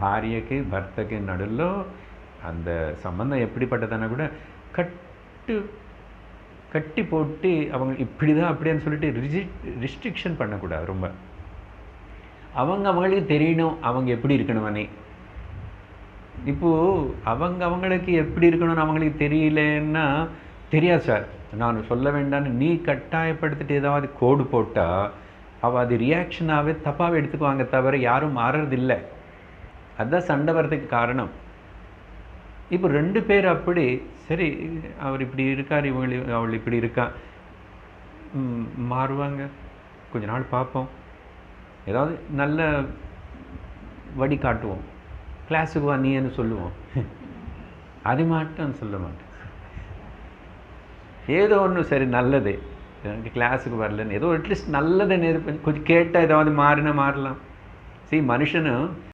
భార్యకి భర్తకి నడుల్లో அந்த சம்பந்தம் எப்படிப்பட்டதுன்னா கூட கட்டு கட்டி போட்டு அவங்க இப்படி தான் அப்படின்னு சொல்லிட்டு ரிஜி ரிஸ்ட்ரிக்ஷன் பண்ணக்கூடாது ரொம்ப அவங்க அவங்களுக்கு தெரியணும் அவங்க எப்படி இருக்கணும்னே இப்போது அவங்க அவங்களுக்கு எப்படி இருக்கணும்னு அவங்களுக்கு தெரியலன்னா தெரியாது சார் நான் சொல்ல வேண்டாம்னு நீ கட்டாயப்படுத்திட்டு ஏதாவது கோடு போட்டால் அவள் அது ரியாக்ஷனாகவே தப்பாகவே எடுத்துக்குவாங்க தவிர யாரும் மாறுறதில்லை அதுதான் சண்டை வர்றதுக்கு காரணம். இப்போ ரெண்டு பேர் அப்படி சரி அவர் இப்படி இருக்கார் இவங்க அவள் இப்படி இருக்கா. மாறுவாங்க. கொஞ்ச நாள் பார்ப்போம். ஏதாவது நல்ல வடி காட்டுவோம். கிளாஸுக்கு வா நீன்னு சொல்லுவோம். அது மட்டும் சொல்ல மாட்டேன். ஏதோ ஒன்று சரி நல்லது. எனக்கு கிளாஸுக்கு வரலன்னு ஏதோ அட்லீஸ்ட் நல்லதை கொஞ்சம் கேட்டால் ஏதாவது மாறினா மாறலாம். சரி மனுஷனும்